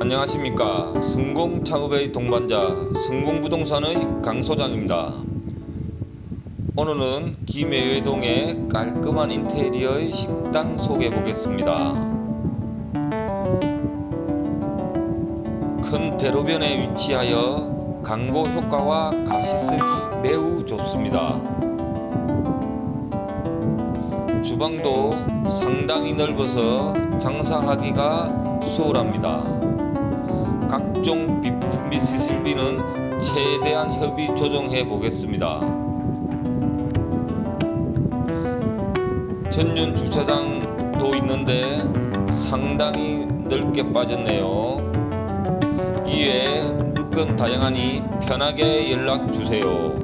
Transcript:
안녕하십니까. 성공 창업의 동반자 성공부동산의 강 소장입니다. 오늘은 김해외동의 깔끔한 인테리어의 식당 소개해 보겠습니다. 큰 대로변에 위치하여 광고 효과와 가시성이 매우 좋습니다 주방도 상당히 넓어서 장사하기가 수월합니다. 각종 비품 및 시설비는 최대한 협의 조정해 보겠습니다. 전용 주차장도 있는데 상당히 넓게 빠졌네요. 이외에 물건 다양하니 편하게 연락 주세요.